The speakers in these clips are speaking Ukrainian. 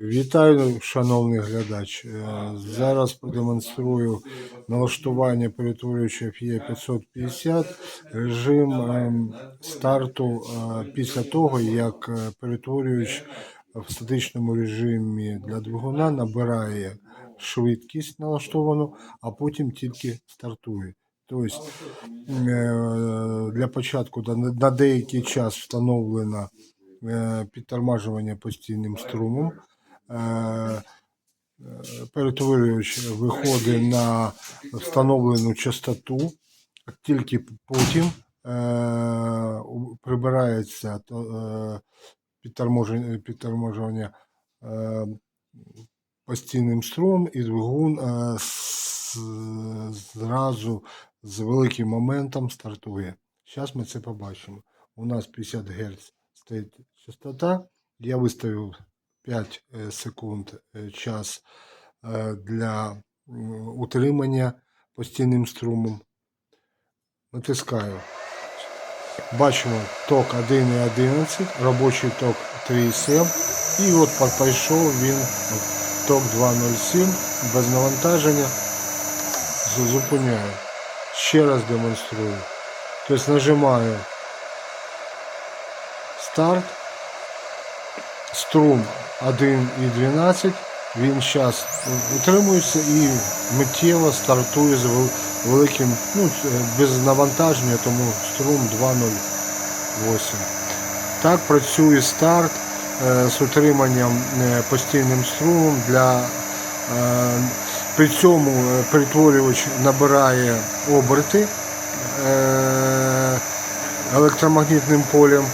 Вітаю, шановний глядач. Е, Зараз продемонструю налаштування перетворююча FE 550 режим ем, старту е, після того, як е, в статичному режимі для двигуна набирає швидкість налаштовану, а потім тільки стартує. Тобто для початку на деякий час встановлено підтормажування постійним струмом. Е, е, Перетворювач виходить на встановлену частоту, тільки потім е, прибирається підторможування постійним струмом, і двигун зразу з великим моментом стартує. Зараз ми це побачимо. У нас 50 Гц стоїть частота. Я виставив 5 е, секунд е, час е, для утримання постійним струмом. Натискаю. Бачимо ток 1,11, робочий ток 3,7. І от пішов він ток 2,07 без навантаження. Зупиняю. Ще раз демонструю. Тобто нажимаю старт. Струм 1,12. Він зараз утримується і миттєво стартує з вел- великим, ну, е, без навантаження, тому струм 2,08. Так працює старт е, з утриманням е, постійним струмом для при цьому перетворювач набирає оберти електромагнітним полем.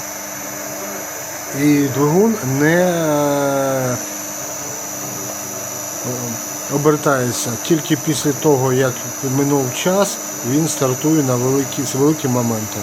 І двигун не е, обертається. Тільки після того, як минув час, він стартує на великі, з великим моментом.